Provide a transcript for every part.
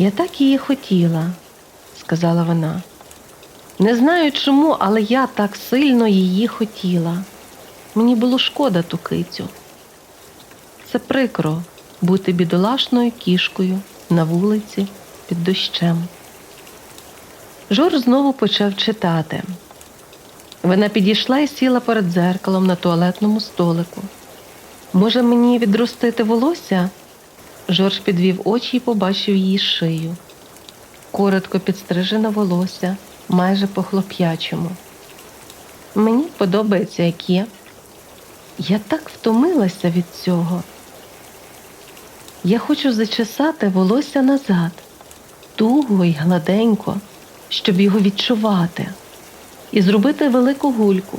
Я так її хотіла, сказала вона. Не знаю чому, але я так сильно її хотіла. Мені було шкода ту кицю. Це прикро бути бідолашною кішкою на вулиці під дощем. Жор знову почав читати. Вона підійшла і сіла перед дзеркалом на туалетному столику. Може, мені відростити волосся? Жорж підвів очі і побачив її шию. Коротко підстрижене волосся, майже по хлоп'ячому. Мені подобається, як є. Я так втомилася від цього. Я хочу зачесати волосся назад, туго й гладенько, щоб його відчувати, і зробити велику гульку,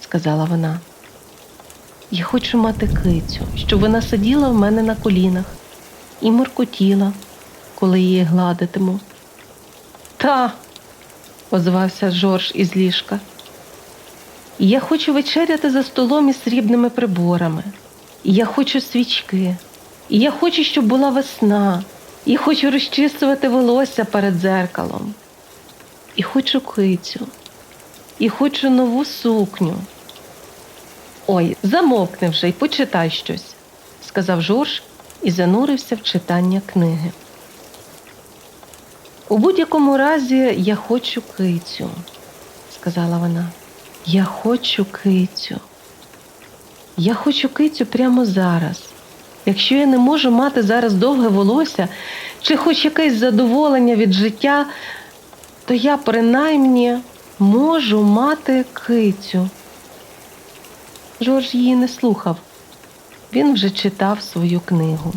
сказала вона. Я хочу мати кицю, щоб вона сиділа в мене на колінах і моркотіла, коли її гладитиму. Та, озвався Жорж із ліжка. Я хочу вечеряти за столом із срібними приборами. Я хочу свічки. І я хочу, щоб була весна. І хочу розчісувати волосся перед дзеркалом. І хочу кицю. І хочу нову сукню. Ой, замовкни вже й почитай щось, сказав Жорж і занурився в читання книги. У будь-якому разі я хочу кицю, сказала вона. Я хочу кицю. Я хочу кицю прямо зараз. Якщо я не можу мати зараз довге волосся чи хоч якесь задоволення від життя, то я принаймні можу мати кицю. Жорж її не слухав. Він вже читав свою книгу.